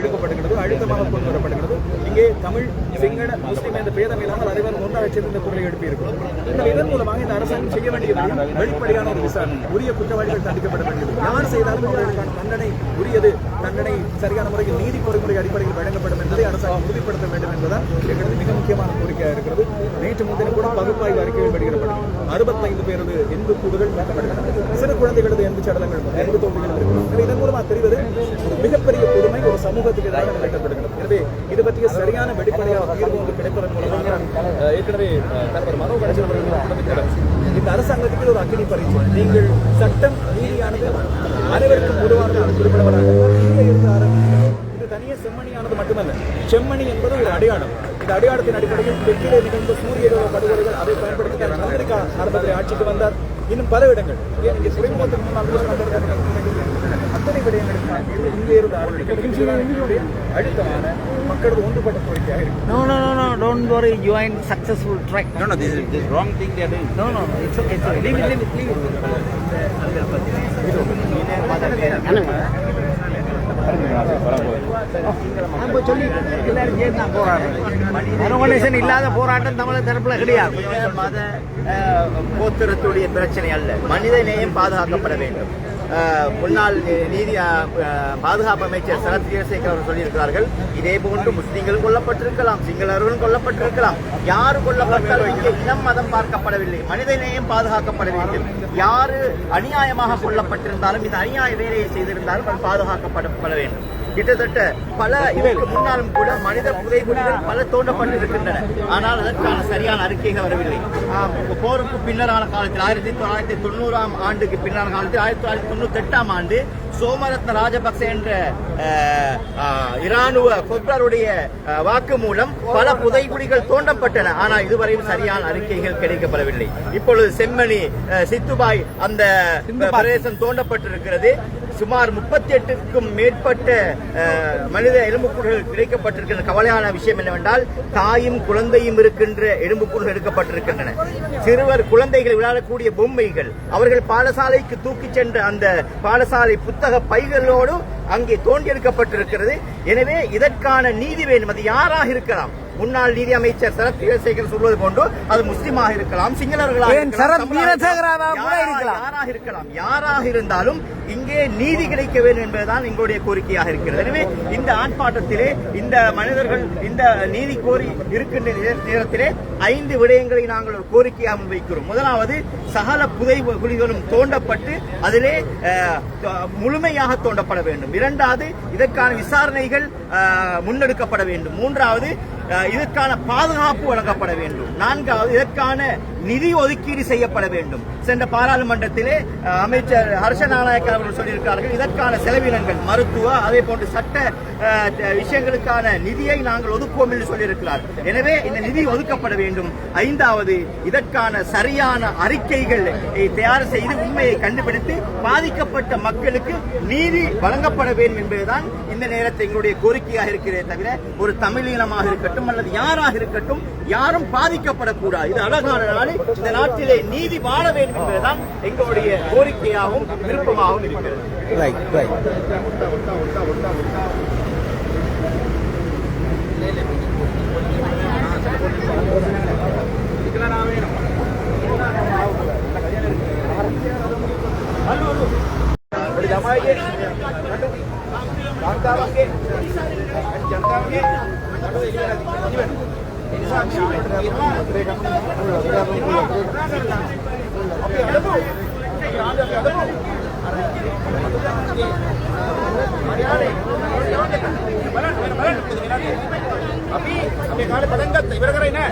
எடுக்கப்படுகிறது அழுத்தமாக கொண்டு வரப்படுகிறது இங்கே தமிழ் சிங்கள முஸ்லீம் என்ற பேதம் இல்லாமல் அனைவரும் ஒன்றாக சேர்ந்து இந்த குரலை எழுப்பியிருக்கிறோம். இந்த இதன் மூலமாக இந்த அரசாங்கம் செய்ய வேண்டிய வெளிப்படையான ஒரு விசாரணை. உரிய குற்றவாளிகள் தண்டிக்கப்பட வேண்டியது. யார் செய்தாலும் அவர்களுக்கான தண்டனை உரியது. தண்டனை சரியான முறையில் நீதி பொறிமுறை அடிப்படையில் வழங்கப்படும் என்பதை அரசாங்கம் உறுதிப்படுத்த வேண்டும் என்பதால் எங்களது மிக முக்கியமான கோரிக்கையாக இருக்கிறது. நேற்று முன்தினம் கூட பகுப்பாய்வு அறிக்கைகள் வெளியிடப்படும் அறுபத்தைந்து பேரது எண்பு கூடுகள் மீட்கப்படுகிறது சிறு குழந்தைகளது எண்பு சடலங்கள் எண்பு தோல்விகள் இருக்கிறது. இதன் மூலமாக தெரிவது மிகப்பெரிய சமூகத்துக்கு எதிராக நிறைவேற்றப்படுகிறது எனவே இது பற்றிய சரியான வெளிப்படையான தீர்வு வந்து கிடைப்பதன் மூலமாக ஏற்கனவே தலைவர் மனோ கணேசன் அவர்கள் தெரிவித்தார். இந்த அரசாங்கத்துக்கு ஒரு அக்னி பரீட்சை. நீங்கள் சட்டம் நீதியானது அனைவருக்கும் பொதுவானது அது குறிப்பிடப்படாது இது தனியே செம்மணியானது மட்டுமல்ல செம்மணி என்பது ஒரு அடையாளம். இந்த அடையாளத்தின் அடிப்படையில் தெற்கிலே நிகழ்ந்த சூரிய படுகொலைகள் அதை பயன்படுத்தி அமெரிக்கா ஆரம்பத்தில் ஆட்சிக்கு வந்தார். இன்னும் பல இடங்கள். ஏன் இங்கே துறைமுகத்துக்கு முன்னால் நடந்திருக்கிறது. அத்தனை விடயங்களுக்கான தீர்வு ஆரம்பிக்கிறது அழுத்தமான மக்களது ஒன்றுபட்ட கோரிக்கையாக இருக்கு are doing. No, no, no. It's okay. It's okay. Leave it, leave it, leave it. நான் போய் சொல்லி எல்லாரும் சேர்ந்து நான் போராடுறேன் மனோகணேசன் இல்லாத போராட்டம் தமிழக தரப்புல கிடையாது மத கோத்திரத்துடைய பிரச்சனை அல்ல மனித நேயம் பாதுகாக்கப்பட வேண்டும் முன்னாள் நீதி பாதுகாப்பு அமைச்சர் சரத் வீரசேகர் அவர்கள் சொல்லியிருக்கிறார்கள் இதே போன்று முஸ்லிம்கள் கொல்லப்பட்டிருக்கலாம் சிங்களர்களும் கொல்லப்பட்டிருக்கலாம். யாரு கொல்லப்பட்டாலும் இங்கே இனம் மதம் பார்க்கப்படவில்லை மனிதனையும் பாதுகாக்கப்பட வேண்டும் யாரு அநியாயமாக கொல்லப்பட்டிருந்தாலும் இந்த அநியாய வேலையை செய்திருந்தாலும் அது பாதுகாக்கப்படப்பட வேண்டும். கிட்டத்தட்ட பல இதற்கு முன்னாலும் கூட மனித புதைகுழிகள் பல தோண்டப்பட்டிருக்கின்றன. ஆனால் அதற்கான சரியான அறிக்கைகள் வரவில்லை. போருக்கு பின்னரான காலத்தில் ஆயிரத்தி தொள்ளாயிரத்தி தொண்ணூறாம் ஆண்டுக்கு பின்னரான காலத்தில் ஆயிரத்தி தொள்ளாயிரத்தி தொண்ணூத்தி எட்டாம் ஆண்டு சோமரத்ன ராஜபக்சே என்ற இராணுவ கொப்ரருடைய அஹ், வாக்கு மூலம் பல புதைகுழிகள் தோண்டப்பட்டன. ஆனால் இதுவரையும் சரியான அறிக்கைகள் கிடைக்கப்படவில்லை. இப்பொழுது செம்மணி சித்துபாய் அந்த பிரதேசம் தோண்டப்பட்டிருக்கிறது. சுமார் முப்பத்தி எட்டுக்கும் மேற்பட்ட மனித எலும்புக்கூடுகள் கிடைக்கப்பட்டிருக்கின்ற கவலையான விஷயம் என்னவென்றால் தாயும் குழந்தையும் இருக்கின்ற எலும்புக்கூடுகள் எடுக்கப்பட்டிருக்கின்றன. சிறுவர் குழந்தைகள் விளையாடக்கூடிய பொம்மைகள் அவர்கள் பாடசாலைக்கு தூக்கிச் சென்ற அந்த பாடசாலை புத்தக பைகளோடு அங்கே தோண்டி எடுக்கப்பட்டிருக்கிறது எனவே இதற்கான நீதி வேண்டும். அது யாராக இருக்கலாம்? முன்னாள் நீதி அமைச்சர் சரத் வீரசேகர் சொல்வது போன்று அது முஸ்லிமாக இருக்கலாம் சிங்களர்களாக. யாராக இருக்கலாம் யாராக இருந்தாலும் இங்கே நீதி கிடைக்க வேண்டும் என்பதுதான் எங்களுடைய கோரிக்கையாக இருக்கிறது. எனவே இந்த ஆர்ப்பாட்டத்திலே இந்த மனிதர்கள் இந்த நீதி கோரி இருக்கின்ற நேரத்திலே ஐந்து விடயங்களை நாங்கள் ஒரு கோரிக்கையாக முன்வைக்கிறோம். முதலாவது சகல புதை குழிகளும் தோண்டப்பட்டு அதிலே முழுமையாக தோண்டப்பட வேண்டும். இரண்டாவது இதற்கான விசாரணைகள் முன்னெடுக்கப்பட வேண்டும். மூன்றாவது இதற்கான பாதுகாப்பு வழங்கப்பட வேண்டும். நான்காவது இதற்கான நிதி ஒதுக்கீடு செய்யப்பட வேண்டும். சென்ற பாராளுமன்றத்திலே அமைச்சர் ஹர்ஷ நாராயணன் அவர்கள் சொல்லியிருக்கிறார்கள் இதற்கான செலவினங்கள் மருத்துவ அதே போன்று சட்ட விஷயங்களுக்கான நிதியை நாங்கள் ஒதுக்குவோம் என்று சொல்லியிருக்கிறார். எனவே இந்த நிதி ஒதுக்கப்பட வேண்டும். ஐந்தாவது இதற்கான சரியான அறிக்கைகள் தயார் செய்து உண்மையை கண்டுபிடித்து பாதிக்கப்பட்ட மக்களுக்கு நீதி வழங்கப்பட வேண்டும் என்பதுதான் இந்த நேரத்தில் எங்களுடைய கோரிக்கையாக இருக்கிறதே தவிர ஒரு தமிழீனமாக இருக்கட்டும். அல்லது யாராக இருக்கட்டும் யாரும் பாதிக்கப்படக்கூடாது. இது அழகான நாடு இந்த நாட்டிலே நீதி வாழ வேண்டும் என்பதுதான் எங்களுடைய கோரிக்கையாகவும் விருப்பமாகவும் இருக்கிறது. Right, right. Boleh damai je. Bangka sikit. Jangka sikit. Ini saksi. Apa yang ada tu? Ada apa ada tu? අපි අපේ කාලේ පටන් ගත්තා ඉවර කරේ නෑ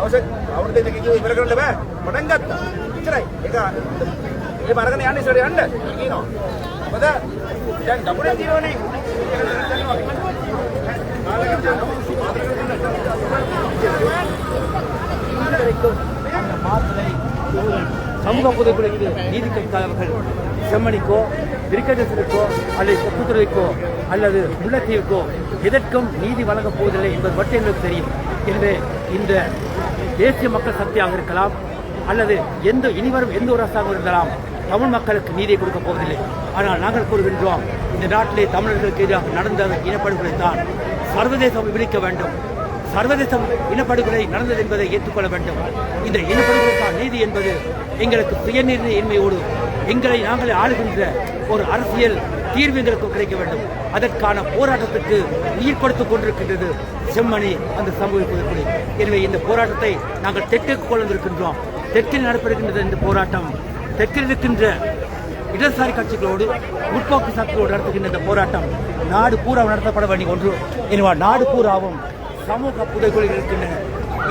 අවශ්‍ය අවුරුදු දෙකක කිව්ව ඉවර කරන්න බෑ පටන් ගත්තා එච්චරයි ඒක ඒ බරගෙන යන්න ඉස්සරට යන්න කියනවා මොකද දැන් දකුණේ තියෙනවනේ சமூக புதைக்குழுக்கு நீதி கேட்காதவர்கள் செம்மணிக்கோ விரிக்கதத்திற்கோ அல்லது செப்புத்துறைக்கோ அல்லது முல்லைத்தீவுக்கோ எதற்கும் நீதி வழங்கப் போவதில்லை என்பது மட்டும் எங்களுக்கு தெரியும். எனவே இந்த தேசிய மக்கள் சக்தியாக இருக்கலாம் அல்லது எந்த இனிவரும் எந்த ஒரு அரசாங்கம் இருந்தாலும் தமிழ் மக்களுக்கு நீதியை கொடுக்க போவதில்லை. ஆனால் நாங்கள் கூறுகின்றோம் இந்த நாட்டிலே தமிழர்களுக்கு எதிராக நடந்த இனப்படுகொலை தான் சர்வதேசம் விவரிக்க வேண்டும். சர்வதேசம் இனப்படுகொலை நடந்தது என்பதை ஏற்றுக்கொள்ள வேண்டும். இந்த இனப்படுகொலைக்கான நீதி என்பது எங்களுக்கு சுயநிர்ணய இன்மையோடு எங்களை நாங்களே ஆளுகின்ற ஒரு அரசியல் தீர்வு எங்களுக்கு கிடைக்க வேண்டும். அதற்கான போராட்டத்துக்கு உயிர் கொடுத்துக் கொண்டிருக்கின்றது செம்மணி அந்த சமூக புதுக்குடி எனவே இந்த போராட்டத்தை நாங்கள் தெற்கு கொண்டு தெற்கில் நடைபெறுகின்றது இந்த போராட்டம் தெற்கில் இருக்கின்ற இடதுசாரி கட்சிகளோடு முற்போக்கு சக்திகளோடு நடத்துகின்ற இந்த போராட்டம் நாடு பூரா நடத்தப்பட வேண்டிய ஒன்று. எனவே நாடு பூராவும் சமூக புதைகுழிகள் இருக்கின்றன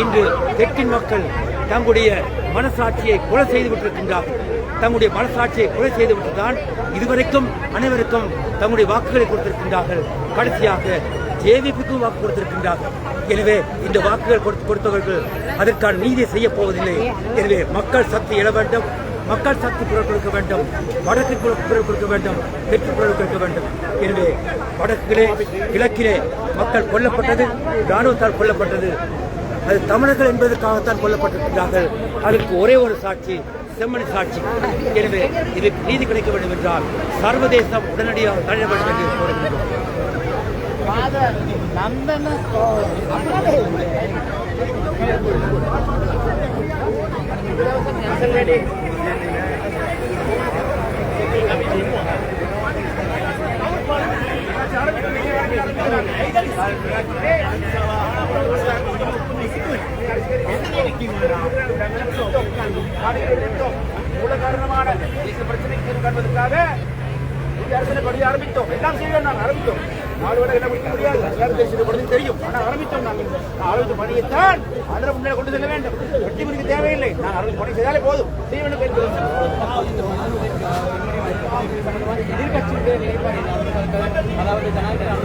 இன்று தெற்கின் மக்கள் தங்களுடைய மனசாட்சியை கொலை செய்து விட்டிருக்கின்றார்கள். தங்களுடைய மனசாட்சியை கொலை செய்து விட்டுதான் இதுவரைக்கும் அனைவருக்கும் தங்களுடைய வாக்குகளை கொடுத்திருக்கின்றார்கள். கடைசியாக ஜேவிபிக்கும் வாக்கு கொடுத்திருக்கின்றார்கள். எனவே இந்த வாக்குகள் கொடுத்து கொடுத்தவர்கள் அதற்கான நீதி செய்ய போவதில்லை. எனவே மக்கள் சக்தி எழ வேண்டும். மக்கள் சக்தி குரல் கொடுக்க வேண்டும் வடக்கு குரல் கொடுக்க வேண்டும் தெற்கு குரல் கொடுக்க வேண்டும். எனவே வடக்கிலே கிழக்கிலே மக்கள் கொல்லப்பட்டது ராணுவத்தால் கொல்லப்பட்டது. அது தமிழர்கள் என்பதற்காகத்தான் கொல்லப்பட்டிருக்கிறார்கள். அதற்கு ஒரே ஒரு சாட்சி செம்மணி சாட்சி. எனவே இதுக்கு நீதி கிடைக்க வேண்டும் என்றால் சர்வதேசம் உடனடியாக தள்ள வேண்டும் என்று கோருகின்றோம். மூல காரணமான பிரச்சனைக்கு தீர்வு காண்பதற்காக இந்திய அரசியல் படி ஆரம்பித்தோம். எல்லாம் செய்ய நான் ஆரம்பித்தோம். நாலு வேலை என்ன முடிக்க முடியாது அரசியல் தேசிய தெரியும் ஆனால் ஆரம்பித்தோம் நாங்கள் ஆரம்பித்த பணியைத்தான் அதில் முன்னே கொண்டு செல்ல வேண்டும் வெற்றி முடிக்க தேவையில்லை நான் ஆரம்பித்த பணி செய்தாலே போதும் செய்ய வேண்டும் என்று அதாவது ஜனாதிபதி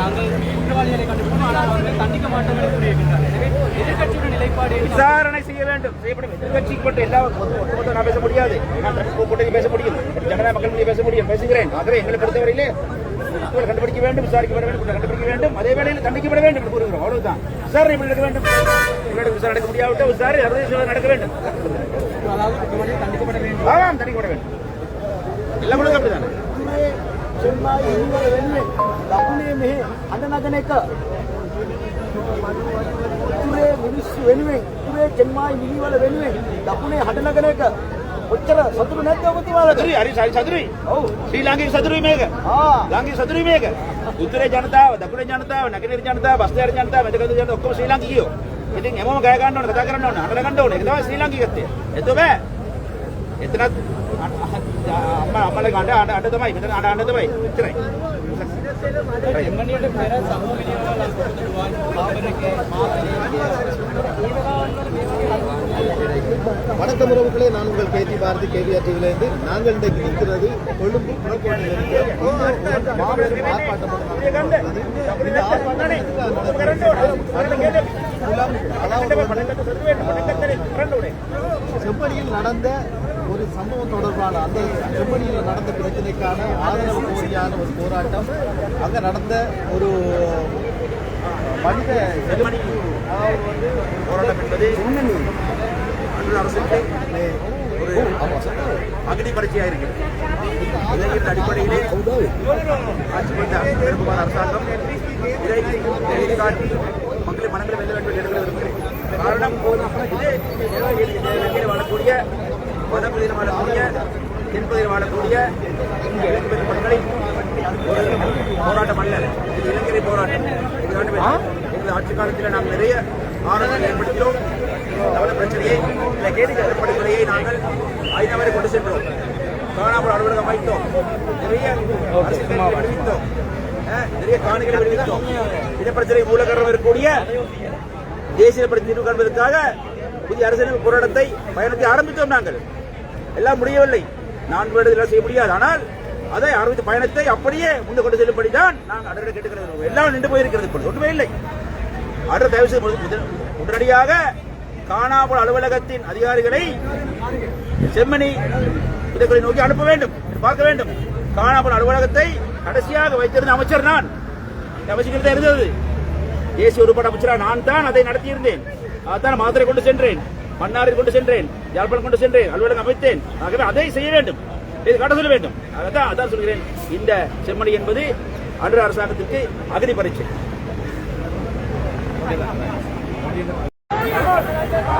நாங்கள் குற்றவாளிகளை ஆனால் தண்டிக்க மாட்டோம் என்று கூறியிருக்கின்றார் எனவே எதிர்க்கட்சியோட நிலைப்பாடு விசாரணை செய்ய வேண்டும். செய்யப்படும். எதிர்கட்சிக்கு மட்டும் எல்லா ஒட்டுமொத்த நான் பேச முடியாது. நான் பேச முடியும். ஜனநாயக மக்கள் பேச முடியும். பேசுகிறேன். ஆகவே எங்களை பொறுத்தவரையிலே குற்றவாளிகளை கண்டுபிடிக்க வேண்டும் விசாரிக்கப்பட வேண்டும் குற்றம் கண்டுபிடிக்க வேண்டும் அதே வேளையில் தண்டிக்கப்பட வேண்டும் என்று கூறுகிறோம் அவ்வளவுதான் விசாரணை எப்படி நடக்க வேண்டும் இவரிடம் விசாரணை நடக்க முடியாவிட்டால் விசாரணை சர்வதேச விசாரணை நடக்க வேண்டும் அதாவது குற்றவாளிகள் தண்டிக்கப்பட வேண்டும் ஆமாம் தண்டிக்கப்பட வேண்டும் எல்லாம் முழுக்க அப்படிதானே සෙන්මා ඉනිවල වෙනුවෙන් දකුණේ මෙහෙ අඳනගන එක උතුරේ මිනිස්සු වෙනුවෙන් උතුරේ කෙන්මායි මිනිවල වෙනුවෙන් දකුණේ හඬනගන එක කොච්චර සතුරු නැද්ද ඔබතුමාලා? සතුරුයි, හරි සයි සතුරුයි. ඔව්. ශ්‍රී ලාංකික සතුරුයි මේක. ආ. ලාංකික සතුරුයි මේක. උත්තරේ ජනතාව, දකුණේ ජනතාව, නැගෙනහිර ජනතාව, බස්තර ජනතාව, මැදගත් ජනතාව ඔක්කොම ශ්‍රී ලාංකිකයෝ. ඉතින් හැමෝම ගය ගන්න ඕනේ, කතා කරන්න ඕනේ, අඬ ගන්න ඕනේ. ඒක තමයි ශ්‍රී ලාංකිකත්වය. එතකොට බෑ. එතනත් අම්මා අම්මලා ගන්න අඬ අඬ තමයි. මෙතන අඬ අඬ තමයි. එච්චරයි. එම්මණියට පෙර සමෝගිනියවල ලස්සට දුවා පාවරකේ මාතේ வணக்கம் உறவுகளே நான் உங்கள் கேதி பாரதி கேவிஆர் டிவிலேருந்து நாங்கள் இன்றைக்கு நிற்கிறது கொழும்பு செம்மணியில் நடந்த ஒரு சம்பவம் தொடர்பான அந்த செம்மணியில் நடந்த பிரச்சனைக்கான ஆதரவு கோரியான ஒரு போராட்டம். அங்க நடந்த ஒரு மனித செம்மணி. அதாவது வந்து போராட்டம் என்பது அன்று அரசுக்கு ஒரு அக்னி பரீட்சையாக இருக்கிறது இளைஞரின் அடிப்படையிலே ஆட்சி கொண்ட பெரும்பாலான அரசாங்கம் இதை எழுதி காட்டி மக்களை மனங்களை வெல்ல வேண்டும் என்று விரும்புகிறேன் காரணம் இலங்கையில் வாழக்கூடிய வடபகுதியில் வாழக்கூடிய தென்பகுதியில் வாழக்கூடிய இலங்கை பெரும் மக்களை ஒரு போராட்டம் அல்ல இது இளைஞரை போராட்டம். எங்கள் ஆட்சி காலத்தில் நாம் நிறைய ஆணவங்கள் ஏற்படுத்தினோம். தமிழ் பிரச்சனையை இல்லை கேட்டு படுகொலையை நாங்கள் ஐநா வரை கொண்டு சென்றோம். காணாமல் அலுவலகம் வைத்தோம். நிறைய அறிவித்தோம் விடுவித்தோம் நிறைய காணிகளை விடுவித்தோம் இனப்பிரச்சனை மூலகரம் இருக்கக்கூடிய தேசிய பிரச்சனை தீர்வு காண்பதற்காக புதிய அரசியல் போராட்டத்தை பயணத்தை ஆரம்பித்தோம் நாங்கள். எல்லாம் முடியவில்லை. நான்கு வருடத்தில் செய்ய முடியாது. ஆனால் அதை ஆரம்பித்த பயணத்தை அப்படியே முன்ன கொண்டு செல்லும்படிதான் நாங்கள் அடரை கேட்டுக்கிறது எல்லாம் நின்று போயிருக்கிறது ஒன்றுமே இல்லை. அடர் தயவு செய்து உடனடியாக காணாமல் அலுவலகத்தின் அதிகாரிகளை செம்மணி இதை நோக்கி அனுப்ப வேண்டும் பார்க்க வேண்டும். காணாமல் அலுவலகத்தை கடைசியாக வைத்திருந்த அமைச்சர் நான். அமைச்சர் இருந்தது. தேசிய உருப்பட அமைச்சராக நான் தான் அதை நடத்தியிருந்தேன். அதான் மாத்திரை கொண்டு சென்றேன் மன்னாரில் கொண்டு சென்றேன் யாழ்ப்பாணம் கொண்டு சென்றேன் அலுவலகம் அமைத்தேன். ஆகவே அதை செய்ய வேண்டும். இது காட்ட சொல்ல வேண்டும். அதான் அதான் சொல்கிறேன். இந்த செம்மணி என்பது அன்று அரசாங்கத்திற்கு அகதி பரீட்சை. 别来了，别来了。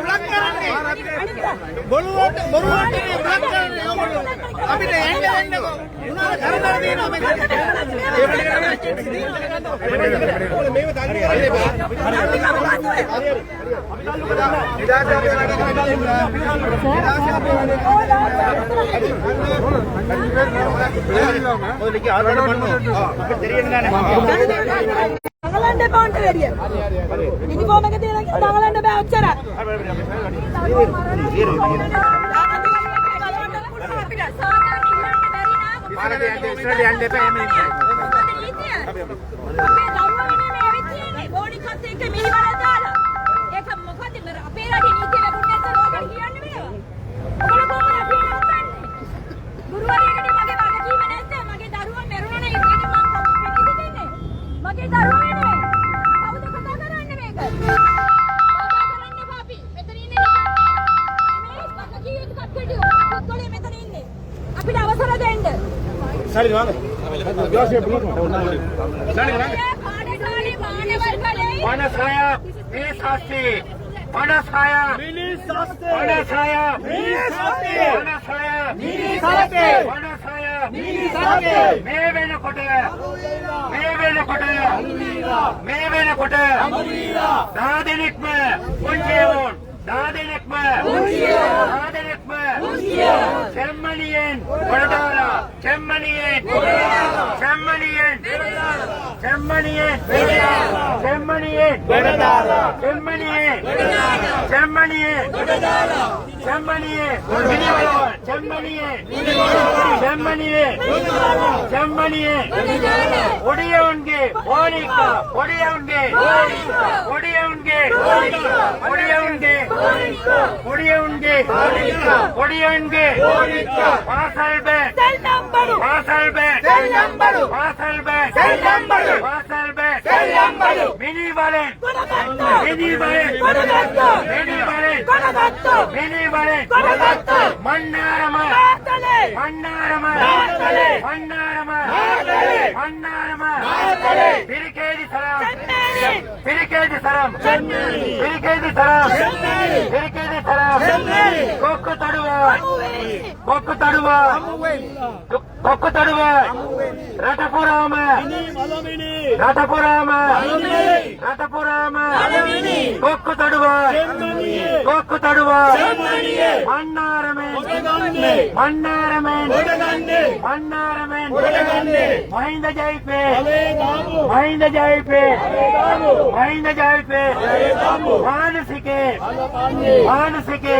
අපිට එන්න එන්න මොනවා කරදර දෙනවා මේ මේව දන්නේ හරි தெரியுங்க දාගන්න එපා උන්ට වැඩිය. යුනිෆෝම් එක තියෙන දාගන්න බෑ ඔච්චරක්. පාරට යන්න ඉස්සරහට යන්න එපා එහෙම ඉන්න. मानस खाया मेरी में कुंजेवन தாதன் அக்பர் தாதன் அக்பர் செம்மணியன். கொடதாரா செம்மணியன். செம்மணியன். செம்மணியன். செம்மணியன். செம்மணியன். செம்மணியன். செம்மணியன். செம்மணியே செம்மணியே செம்மணியே ஒடியவன்கே ஓடிக்கா ஒடியவன்கே ஒடியவன்கே ஒடியவன்கே ஒடியவன்கே ஒடியவன்கே வாசல் பே வாசல் பே வாசல் பே வாசல் కొనగట్టు మినీ బలెన్ కొనగట్టు మినీ బలెన్ కొనగట్టు మినీ బలెన్ కొనగట్టు మినీ బలెన్ కొనగట్టు మన్నారమ నాటలే మన్నారమ నాటలే మన్నారమ నాటలే మన్నారమ నాటలే పిరికేది సరం పిరికేది సరం పిరికేది సరం పిరికేది సరం కొక్కు తడువ కొక్కు తడువ ಕೊಕ್ಕು ತಡುವೆ ರಟಪುರಾಮ ರಟಪುರಾಮ ರಟಪುರಾಮ ಕೊಕ್ಕು ತಡುವ ಕೊಕ್ಕು ತಡುವ ಮಣ್ಣಾರಮೆ மன்னாரமன் மன்னாரமன் மஹிந்த ஜெயிப்பே மஹிந்த ஜெயிப்பே மஹிந்த ஜெயிப்பே மானசிகே மானசிகே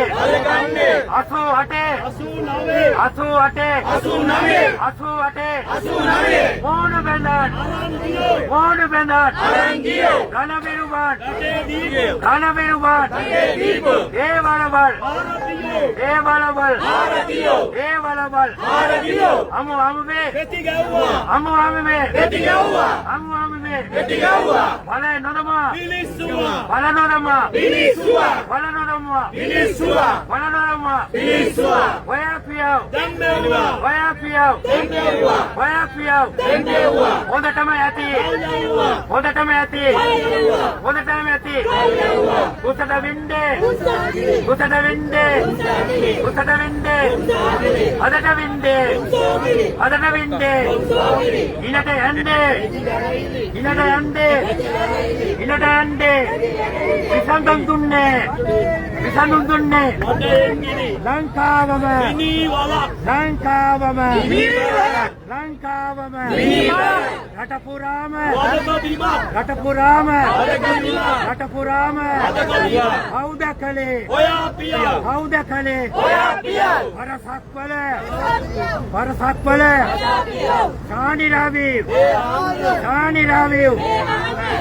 அசு அட்டே அசு அட்டே அசு அட்டே மூணு பெண்டான் மூணு பெண்டான் ரணபெருமான் ரணபெருமான் தேவாளவாள் தேவாளவாள் భారతీయో కేవలమల్ భారతీయో అమ్ము ఆమె గట్టిగా అవ్వా అమ్ము ఆమె గట్టిగా అవ్వా అమ్ము ఆమె గట్టిగా అవ్వా బల నొరమ నిలిసువ బల నొరమ నిలిసువ బల నొరమ నిలిసువ బల నొరమ నిలిసువ వయాపియో దండేవ వయాపియో దండేవ వయాపియో దండేవ మొదటమ మొదటమేతి మొదటమేతి ఉసట విండే ఉసట విండే ఉసట విండే అదట విండే అదట విండే ఇనట అండే ఇనట అండే ఇనట అండే విసంతంతుండే విసంతుంటుండే లంకావమ లంకావమ ಲಂಕಾವಮ ಘಟಪುರಾಮ ಘಟಪುರಾಮ ಘಟಪುರಾಮ ಹೌದ ಕಲೆ ಹೌದ ಕಲೆ ಬರಸಾಕ್ವಲೆ ಬರಸಾಕ್ವಲೆ ಸಾಣಿ ರಾವೀವ್ ಸಾಣಿ ರಾವೀವ್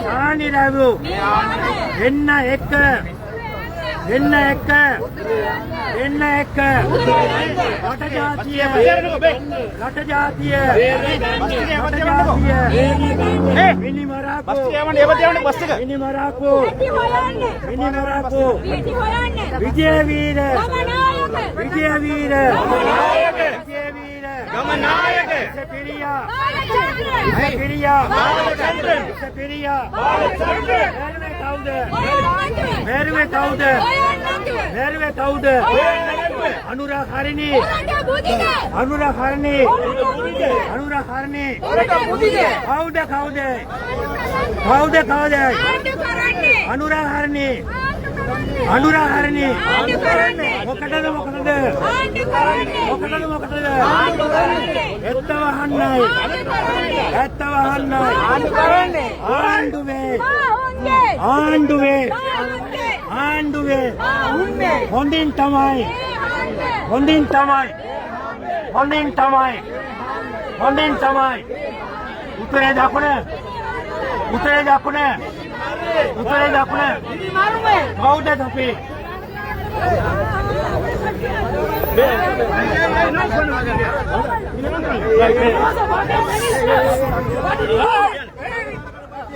ಸಾಣಿ ರಾವೀವ್ ಎನ್ನ ಎಕ್ಕ என்ன ಎಕ್ಕ ಎನ್ನ ಎಕ್ಕ ಘಟ ಜಾತಿಯ ಘಟ ಜಾತಿಯ ಘಟ ಜಾತಿಯ ಮಿನಿ ಮರಾಕು ಮಿನಿ ಮರಾಕು ಮಿನಿ ಮರಾಕು ವಿಜಯ ವೀರ ವಿಜಯ ವೀರ ವಿಜಯ ವೀರ ಗಮನಾಯಕ பெரிய பெரிய பெரிய කවුද? බැරුවේ කවුද? බැරුවේ කවුද? අනුරාග් හරිනි. අනුරාග් හරිනි. අනුරාග් හරිනි. කවුද කවුද? කවුද කවුද? අනුරාග් හරිනි. අනුරාග් හරිනි. මොකටද මොකටද? මොකටද මොකටද? ඇත්ත වහන්නයි. ඇත්ත වහන්නයි. ආණ්ඩු කරන්නේ. ආණ්ඩු මේ. ஆண்டுவே ஆண்டுவே ಹೊಂದಿನ ತಮಾಯ್ ಹೊಂದಿನ ತಮಾಯ್ ಹೊಂದಿನ ತಮಾಯ್ ಹೊಂದಿನ ತಮಾಯ್ ಉತ್ತರೇ ದಾಖಲೆ ಉತ್ತರೇ ದಾಖಲೆ ಉತ್ತರೇ ದಾಖಲೆ ಹೌದೇ ತಪ್ಪಿ Thank you.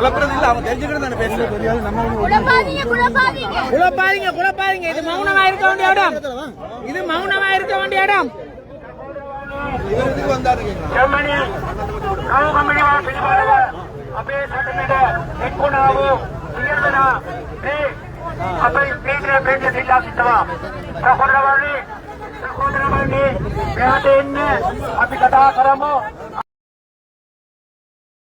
குழப்பறது இல்ல அவன் தெரிஞ்சுக்கிட்டு தானே பேசுறேன் குழப்பாதீங்க குழப்பாதீங்க. இது மௌனமா இருக்க வேண்டிய இடம். இது மௌனமா இருக்க வேண்டிய இடம். அப்படியே அப்படி பேசுற அப்படி கதா கரமோ